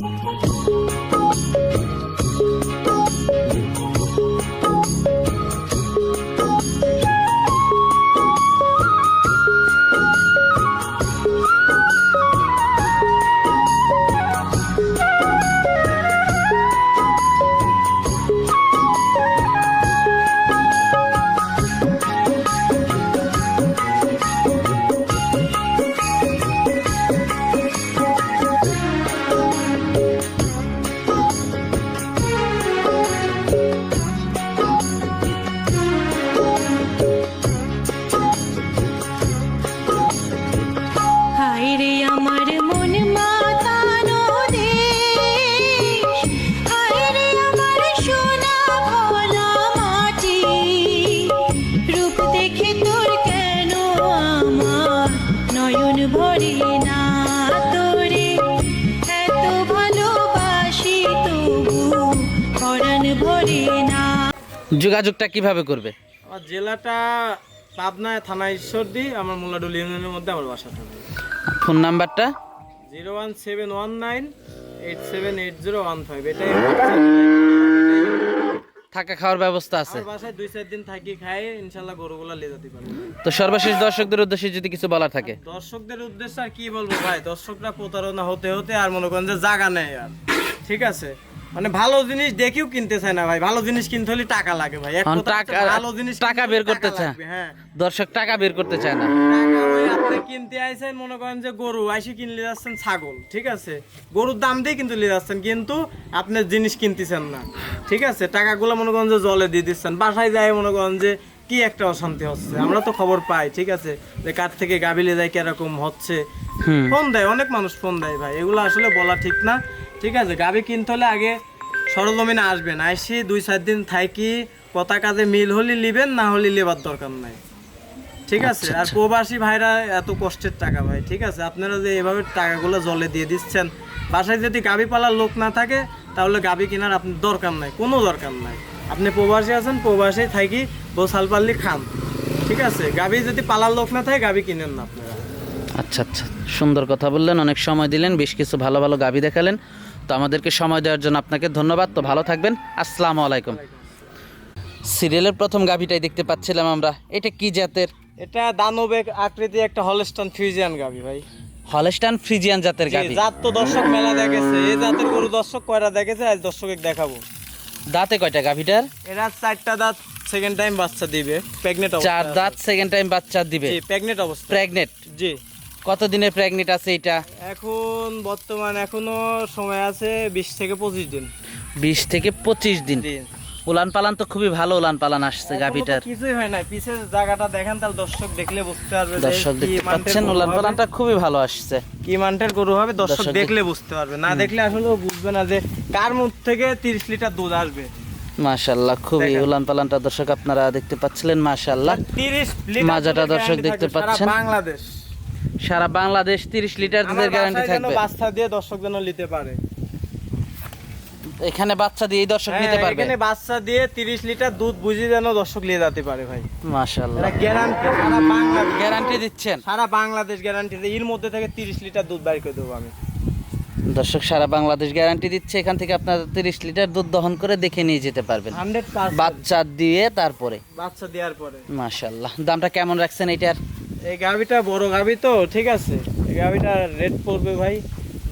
হায় যোগাযোগটা কীভাবে করবে? আমার জেলাটা পাবনা থানা ঈশ্বরদী আমার মোল্লাডুল ইউনিয়নের মধ্যে আমার বাসা বাসাটা ফোন নাম্বারটা? Zero one seven one nine eight seven eight zero one five. এটাই থাকা খাওয়ার ব্যবস্থা আছে? বাসায় দুই চার দিন থাকি খাই ইনশাল্লাহ গরুগুলা লে যেতে পারব। তো সর্বশেষ দর্শকদের উদ্দেশ্যে যদি কিছু বলার থাকে। দর্শকদের উদ্দেশ্যে আর কি বলব ভাই দর্শকরা প্রতারণা হতে হতে আর মনে করেন যে জায়গা নেই আর। ঠিক আছে? মানে ভালো জিনিস দেখেও কিনতে চায় না ভাই ভালো জিনিস কিনতে হলে টাকা লাগে ভাই। টাকা- ভালো জিনিস টাকা বের করতে চায়। হ্যাঁ। দর্শক টাকা বের করতে চায় না। আপনি কিনতে আইছেন মনে করেন যে গরু আইসে কিনলে যাচ্ছেন ছাগল ঠিক আছে? গরুর দাম দিয়ে কিন্তু নিয়ে যাচ্ছেন কিন্তু আপনি জিনিস কিনতেছেন না ঠিক আছে? টাকাগুলো মনে করেন যে জলে দিয়ে দিচ্ছেন বাসায় যায় মনে করেন যে কি একটা অশান্তি হচ্ছে আমরা তো খবর পাই ঠিক আছে? যে কার থেকে গাবিলে যায় কীরকম হচ্ছে? ফোন দেয় অনেক মানুষ ফোন দেয় ভাই এগুলো আসলে বলা ঠিক না। ঠিক আছে গাবি কিনতে হলে আগে সরজমিনে আসবেন আইসি দুই চার দিন থাকি কথা কাজে মিল হলে নিবেন না হলে লেবার দরকার নাই। ঠিক আছে আর প্রবাসী ভাইরা এত কষ্টের টাকা ভাই ঠিক আছে আপনারা যে এভাবে টাকাগুলো জলে দিয়ে দিচ্ছেন বাসায় যদি গাবি পালার লোক না থাকে তাহলে গাবি কেনার আপনার দরকার নাই কোনো দরকার নাই। আপনি প্রবাসী আছেন প্রবাসী থাকি গোসাল পাল্লি খান। ঠিক আছে গাবি যদি পালার লোক না থাকে গাবি কিনেন না আপনারা। আচ্ছা আচ্ছা সুন্দর কথা বললেন অনেক সময় দিলেন বেশ কিছু ভালো ভালো গাবি দেখালেন। তো আমাদেরকে সময় দেওয়ার জন্য আপনাকে ধন্যবাদ। তো ভালো থাকবেন। আসসালামু আলাইকুম। সিরিয়ালের প্রথম গাভিটাই দেখতে পাচ্ছিলাম আমরা। এটা কি জাতের? এটা দানবেক আকৃতি একটা হলস্টন ফিউজিয়ান গাবি ভাই। হলস্টান ফ্রিজিয়ান জাতের গাভি। জাত তো দর্শক মেলা দেখেছে। এই জাতের গরু দর্শক কয়টা দেখেছে? আজ দর্শকে দেখাবো। দাঁতে কয়টা গাভিটার? এরা চারটা দাঁত সেকেন্ড টাইম বাচ্চা দিবে। প্রেগনেট চার দাঁত সেকেন্ড টাইম বাচ্চা দিবে। জি প্রেগনেট অবস্থা প্রেগনেট জি। কত দিনের প্রেগনেট আছে এটা? এখন বর্তমান এখনও সময় আছে বিশ থেকে পঁচিশ দিন। বিশ থেকে পঁচিশ দিন। উলান পালান তো খুবই ভালো উলান পালান আসছে গাভিটার। কিছুই হয় না পিছের জায়গাটা দেখেন তাহলে দর্শক দেখলে বুঝতে পারবে দর্শক কি দেখতে পাচ্ছেন উলান পালানটা খুবই ভালো আসছে। কি মানটের গরু হবে দর্শক দেখলে বুঝতে পারবে। না দেখলে আসলে বুঝবে না যে কার মুখ থেকে তিরিশ লিটার দুধ আসবে। মাশাল্লাহ খুবই উলান পালানটা দর্শক আপনারা দেখতে পাচ্ছিলেন মাশাল্লাহ তিরিশ লিটার মাজাটা দর্শক দেখতে পাচ্ছেন। বাংলাদেশ। সারা বাংলাদেশ তিরিশ লিটার দুধের গ্যারান্টি থাকবে। বাচ্চা দিয়ে দর্শক যেন নিতে পারে। এখানে বাচ্চা দিয়ে দর্শক নিতে হ্যাঁ, পারবে। এখানে বাচ্চা দিয়ে তিরিশ লিটার দুধ বুঝি যেন দর্শক নিয়ে যেতে পারে ভাই। মাশাল্লাহ এটা গ্যারান্টি সারা বাংলাদেশ গ্যারান্টি দিচ্ছেন। সারা বাংলাদেশ গ্যারান্টি এর মধ্যে থেকে তিরিশ লিটার দুধ বাইর করে দেবো আমি। দর্শক সারা বাংলাদেশ গ্যারান্টি দিচ্ছে। এখান থেকে আপনারা তিরিশ লিটার দুধ দহন করে দেখে নিয়ে যেতে পারবেন। হান্ড্রেড বাচ্চা দিয়ে তারপরে। বাচ্চা দেওয়ার পরে। মাশাল্লাহ দামটা কেমন রাখছেন এটার এই গাভিটা বড় গাভি তো ঠিক আছে। এই গাভিটার রেট পড়বে ভাই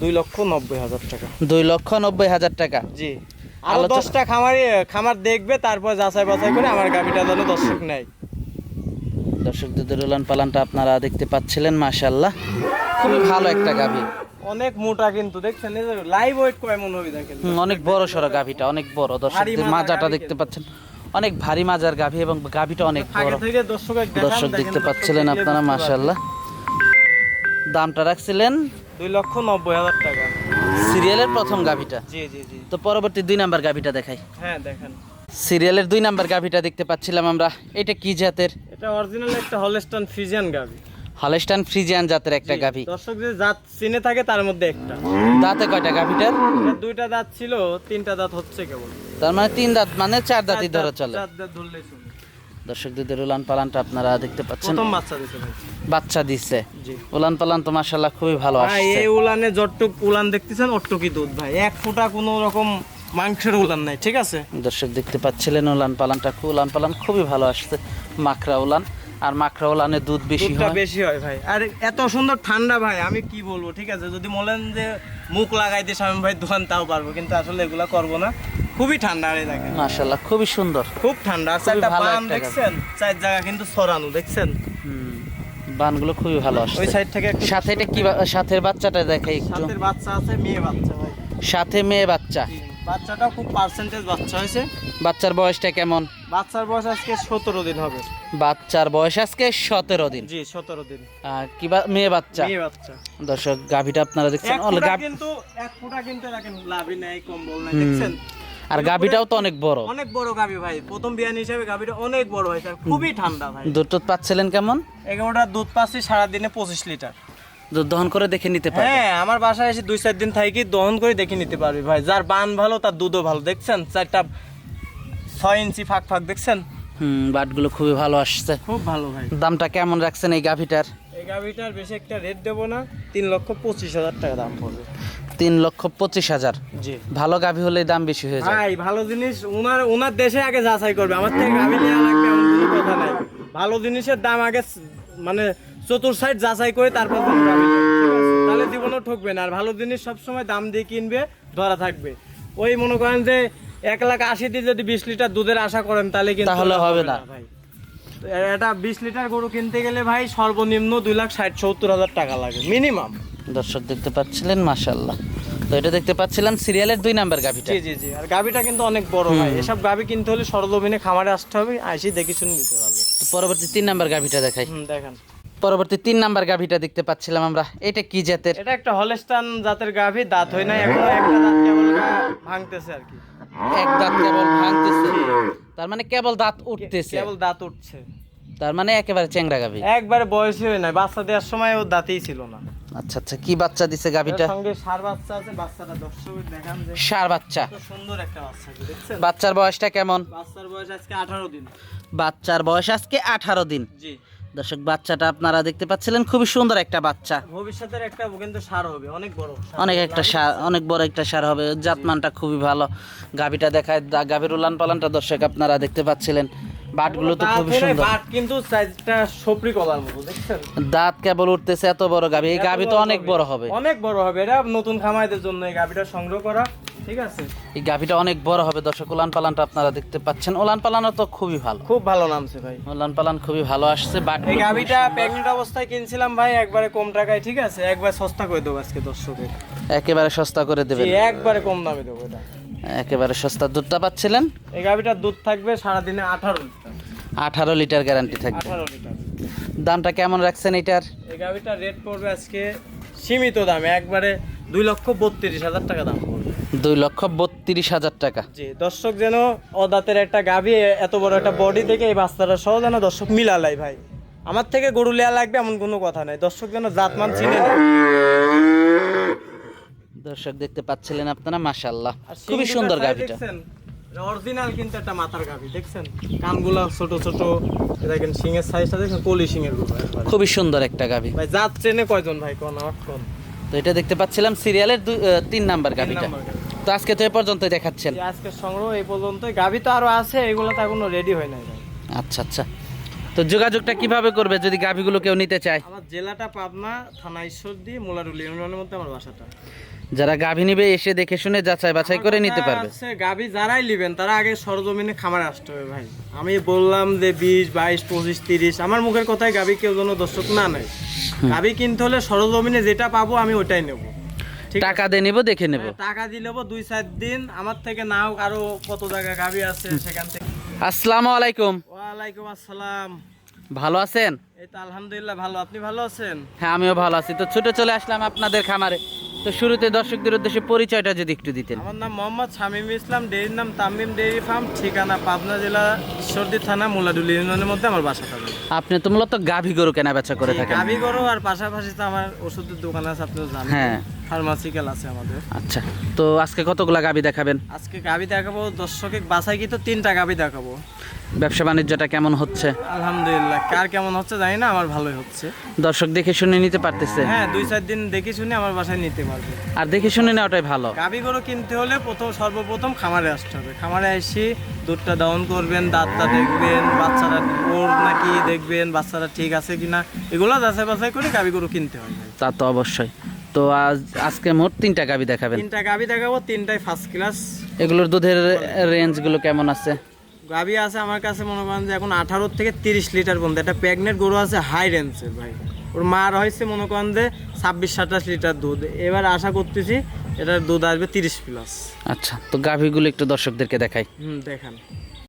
দুই লক্ষ নব্বই হাজার টাকা। দুই লক্ষ নব্বই হাজার টাকা। জি। আরও দশটা খামারি খামার দেখবে তারপর যাচাই বাছাই করে আমার গাভিটা যেন দর্শক নেয়। দর্শক দুধের উলান পালানটা আপনারা দেখতে পাচ্ছিলেন মাশাল্লাহ খুবই ভালো একটা গাভী অনেক মোটা কিন্তু দেখছেন? লাইভ ওয়েট হবে দেখেন? অনেক বড় সড়ো গাভীটা অনেক বড়। মাজার মাজাটা দেখতে পাচ্ছেন। অনেক ভারী মাজার গাভী এবং গাভীটা অনেক বড়। দর্শক দেখতে পাচ্ছিলেন আপনারা মাশাল্লাহ দামটা রাখছিলেন দুই লক্ষ নব্বই হাজার টাকা। সিরিয়ালের প্রথম গাভীটা। জি জি জি। তো পরবর্তী দুই নাম্বার গাভীটা দেখাই। হ্যাঁ দেখেন। সিরিয়ালের দুই নাম্বার গাভীটা দেখতে পাচ্ছিলাম আমরা। এটা কি জাতের? এটা অরিজিনাল একটা হলস্টন ফিজিয়ান গাভি। হলেস্টান ফ্রিজিয়ান জাতের একটা গাভী। দর্শক যে জাত চিনে থাকে তার মধ্যে একটা। দাঁতে কয়টা গাভীটার? দুইটা দাঁত ছিল তিনটা দাঁত হচ্ছে কেবল। তার মানে তিন দাঁত মানে চার দাঁতই ধরে চলে। চার দাঁত চলে। দর্শকদের উলান পালানটা আপনারা দেখতে পাচ্ছেন। প্রথম বাচ্চা দিতে বাচ্চা দিছে। উলান পালান তো মাসাল্লাহ খুবই ভালো আসছে। এই উলানে যতটুক উলান দেখতেছেন অট্টুকি দুধ ভাই। এক ফোঁটা কোনো রকম মাংসের উলান নাই ঠিক আছে? দর্শক দেখতে পাচ্ছিলেন উলান পালানটা উলান পালান খুবই ভালো আসছে। মাখরা উলান। আর উলানে দুধ বেশি হয়। বেশি হয় ভাই। আর এত সুন্দর ঠান্ডা ভাই আমি কি বলব ঠিক আছে? যদি বলেন যে মুখ লাগাই দিয়ে স্বামী ভাই দোকান তাও পারব কিন্তু আসলে এগুলা করব না। খুবই ঠান্ডা আরে দেখেন। মাসাল্লাহ খুবই সুন্দর। খুব ঠান্ডা। চারটা বান দেখছেন? চার জায়গা কিন্তু সরানো দেখছেন? বানগুলো খুবই ভালো ওই সাইড থেকে একটু সাথে এটা কি সাথের বাচ্চাটা দেখাই একটু। সাথের বাচ্চা আছে মেয়ে বাচ্চা ভাই। সাথে মেয়ে বাচ্চা। বাচ্চাটা খুব পার্সেন্টেজ বাচ্চা হয়েছে। বাচ্চার বয়সটা কেমন? বাচ্চার বয়স আজকে সতেরো দিন হবে। বাচ্চার বয়স আজকে সতেরো দিন। জি সতেরো দিন। কি মেয়ে বাচ্চা? মেয়ে বাচ্চা। দর্শক গাভিটা আপনারা দেখছেন। কিন্তু এক ফুটা কিন্তু রাখেন লাভই নাই কম্বল নাই দেখছেন? আর গাভিটাও তো অনেক বড়। অনেক বড় গাভি ভাই। প্রথম বিয়ান হিসেবে গাভিটা অনেক বড় হয়েছে আর খুবই ঠান্ডা ভাই। দুধ টুধ পাচ্ছিলেন কেমন? এগারোটা দুধ পাচ্ছি সারাদিনে পঁচিশ লিটার। দুধ দহন করে দেখে নিতে পারবেন হ্যাঁ আমার বাসায় এসে দুই চার দিন থাকি দহন করে দেখে নিতে পারবি ভাই। যার বান ভালো তার দুধও ভালো দেখছেন? চারটা ছয় ইঞ্চি ফাঁক ফাঁক দেখছেন? হুম বাটগুলো খুবই ভালো আসছে। খুব ভালো ভাই। দামটা কেমন রাখছেন এই গাভিটার? এই গাভিটার বেশি একটা রেট দেবো না তিন লক্ষ পঁচিশ হাজার টাকা দাম পড়বে। তিন লক্ষ পঁচিশ হাজার? জি। ভালো গাভি হলে দাম বেশি হয়ে যায়। ভাই ভালো জিনিস ওনার ওনার দেশে আগে যাচাই করবে। আমার থেকে গাভি নেওয়া লাগবে এমন কোনো কথা নাই। ভালো জিনিসের দাম আগে মানে চতুর সাইড যাচাই করে তারপর গাভি আছে? তাহলে জীবনও ঠকবে না। আর ভালো জিনিস সবসময় দাম দিয়ে কিনবে ধরা থাকবে। ওই মনে করেন যে এক লাখ আশি দিয়ে যদি বিশ লিটার দুধের আশা করেন তাহলে কিন্তু তাহলে হবে না। ভাই। এটা বিশ লিটার গরু কিনতে গেলে ভাই সর্বনিম্ন দুই লাখ ষাট সত্তর হাজার টাকা লাগে মিনিমাম দর্শক দেখতে পাচ্ছিলেন মাশাল্লাহ তো এটা দেখতে পাচ্ছিলাম সিরিয়ালের দুই নাম্বার গাভিটা। জি জি জি। আর গাভিটা কিন্তু অনেক বড় ভাই। এসব গাভি কিনতে হলে সরজমিনে খামারে আসতে হবে আইসি দেখে শুনে নিতে পারবে তো পরবর্তী তিন নাম্বার গাভিটা দেখাই। হুম দেখেন। পরবর্তী তিন নাম্বার গাভিটা দেখতে পাচ্ছিলাম আমরা। এটা কি জাতের? এটা একটা হলস্টান জাতের গাভি দাঁত হয় নাই এখনও একটা দাঁত কেবল ভাঙতেছে আর কি। এক দাঁত কেবল ভাঙতেছে। তার মানে কেবল দাঁত উঠতেছে। কেবল দাঁত উঠছে। তার মানে একেবারে চেংড়া গাভি। একবারে বয়সী হয় নাই বাচ্চা দেওয়ার সময় ও দাঁতেই ছিল না। আচ্ছা আচ্ছা কি বাচ্চা দিছে গাভিটা? সঙ্গে সার বাচ্চা আছে বাচ্চাটা দর্শক দেখান যে সার বাচ্চা। সুন্দর একটা বাচ্চা দেখছেন? বাচ্চার বয়সটা কেমন? বাচ্চার বয়স আজকে আঠারো দিন। বাচ্চার বয়স আজকে আঠারো দিন। জি। দর্শক বাচ্চাটা আপনারা দেখতে পাচ্ছিলেন খুবই সুন্দর একটা বাচ্চা। ভবিষ্যতের একটা কিন্তু সার হবে অনেক বড় অনেক একটা সার অনেক বড় একটা সার হবে। জাতমানটা খুবই ভালো। গাভিটা দেখায় গাভির উলান পালানটা দর্শক আপনারা দেখতে পাচ্ছিলেন। বাটগুলো তো খুবই সুন্দর। বাট কিন্তু সাইজটা সপরি কলার মতো দেখছেন? দাঁত কেবল উঠতেছে এত বড় গাভি। এই গাভি তো অনেক বড় হবে। অনেক বড় হবে এটা নতুন খামাইদের জন্য এই গাভিটা সংগ্রহ করা। ঠিক আছে। এই গাভিটা অনেক বড় হবে দর্শক উলান পালানটা আপনারা দেখতে পাচ্ছেন। উলান পালানও তো খুবই ভালো। খুব ভালো নামছে ভাই। উলান পালান খুবই ভালো আসছে বাট এই গাভিটা প্রেগনেন্ট অবস্থায় কিনছিলাম ভাই একবারে কম টাকায় ঠিক আছে? একবার সস্তা করে দেবো আজকে দর্শকের। একেবারে সস্তা করে দেবেন। একবারে কম দামে দেবো এটা। একেবারে সস্তা দুধটা পাচ্ছিলেন? এই গাভিটার দুধ থাকবে সারাদিনে আঠারো লিটার। আঠারো লিটার গ্যারান্টি থাকবে। আঠারো লিটার। দামটা কেমন রাখছেন এটার? এই গাভিটার রেট পড়বে আজকে সীমিত দামে একবারে দুই লক্ষ বত্রিশ হাজার টাকা দাম পড়বে। দুই লক্ষ বত্রিশ হাজার টাকা। জি দর্শক যেন অদাতের একটা গাভি এত বড় একটা বডি দেখে এই বাচ্চাটা সহ যেন দর্শক মিলালাই ভাই। আমার থেকে গরু লেয়া লাগবে এমন কোনো কথা নাই। দর্শক যেন জাতমান চিনে নেয়। দর্শক দেখতে পাচ্ছিলেন আপনারা মাশাল্লাহ খুবই সুন্দর গাভিটা। অরিজিনাল কিন্তু একটা মাথার গাভি দেখছেন? কানগুলা ছোট ছোট। দেখেন সিংয়ের সাইজটা দেখেন কলি সিংয়ের খুবই সুন্দর একটা গাভি। ভাই জাত ট্রেনে কয়জন ভাই? কোন কোন? তো এটা দেখতে পাচ্ছিলাম সিরিয়ালের তিন নাম্বার গাভিটা। নাম্বার গাভি। তো আজকে তো এ পর্যন্ত দেখাচ্ছেন। এই আজকের সংগ্রহ এই পর্যন্ত গাভি তো আরও আছে এগুলো তো এখনও রেডি হয় নাই আচ্ছা আচ্ছা। তো যোগাযোগটা কীভাবে করবে যদি গাভিগুলো কেউ নিতে চায়? আমার জেলাটা পাবনা থানা ঈশ্বরদী মোলারুলি ইউনিয়নের মধ্যে আমার বাসাটা। যারা গাভী নিবে এসে দেখে শুনে যাচাই বাছাই করে নিতে পারবে। গাভী যারাই নেবেন তারা আগে সরজমিনে খামারে আসতে হবে ভাই। আমি বললাম যে বিশ বাইশ পঁচিশ তিরিশ আমার মুখের কথায় গাভী কেউ যেন দর্শক না নেয়। গাভী কিনতে হলে সরজমিনে যেটা পাবো আমি ওটাই নেব। টাকা দিয়ে নিবো দেখে নেব। টাকা দিয়ে নেব দুই চার দিন। আমার থেকে নাও আরও কত জায়গা গাভি আছে সেখান থেকে। আসসালামু আলাইকুম। ওয়ালাইকুম আসসালাম। ভালো আছেন? এই তো আলহামদুলিল্লাহ ভালো। আপনি ভালো আছেন? হ্যাঁ আমিও ভালো আছি। তো ছুটে চলে আসলাম আপনাদের খামারে। তো শুরুতে দর্শকদের উদ্দেশ্যে পরিচয়টা যদি একটু দিতেন। আমার নাম মোহাম্মদ শামীম ইসলাম ডেয়ারির নাম তামিম ডেয়ারি ফার্ম ঠিকানা পাবনা জেলা ঈশ্বরদী থানা মোলাডুলি ইউনিয়নের মধ্যে আমার বাসা থাকে। আপনি তো মূলত গাভী গরু কেনা বেচা করে থাকেন। গাভি গরু আর পাশাপাশি তো আমার ওষুধের দোকান আছে আপনি জানেন। হ্যাঁ। ফার্মাসিক্যাল আছে আমাদের। আচ্ছা তো আজকে কতগুলা গাবি দেখাবেন? আজকে গাবি দেখাবো দর্শকে বাসায় কি তো তিনটা গাবি দেখাবো। ব্যবসা বাণিজ্যটা কেমন হচ্ছে? আলহামদুলিল্লাহ কার কেমন হচ্ছে জানি না আমার ভালোই হচ্ছে। দর্শক দেখে শুনে নিতে পারতেছে? হ্যাঁ দুই চার দিন দেখে শুনে আমার বাসায় নিতে পারবে। আর দেখে শুনে নেওয়াটাই ভালো। গাভী গরু কিনতে হলে প্রথম সর্বপ্রথম খামারে আসতে হবে। খামারে এসে দুধটা ডাউন করবেন দাঁতটা দেখবেন বাচ্চারা ওর নাকি দেখবেন বাচ্চারা ঠিক আছে কিনা এগুলো যাচাই বাছাই করে গাভী গরু কিনতে হয় তা তো অবশ্যই। তো আজ আজকে মোট তিনটা গাবি দেখাবেন। তিনটা গাভী দেখাবো তিনটাই ফার্স্ট ক্লাস এগুলোর দুধের রেঞ্জগুলো কেমন আছে? গাভী আছে আমার কাছে মনে করেন যে এখন আঠারো থেকে তিরিশ লিটার পর্যন্ত একটা প্রেগনেন্ট গরু আছে হাই রেঞ্জের ভাই। ওর মার হয়েছে মনে করেন যে ছাব্বিশ সাতাশ লিটার দুধ। এবার আশা করতেছি এটার দুধ আসবে তিরিশ প্লাস আচ্ছা তো গাভিগুলো একটু দর্শকদেরকে দেখাই। হুম দেখান।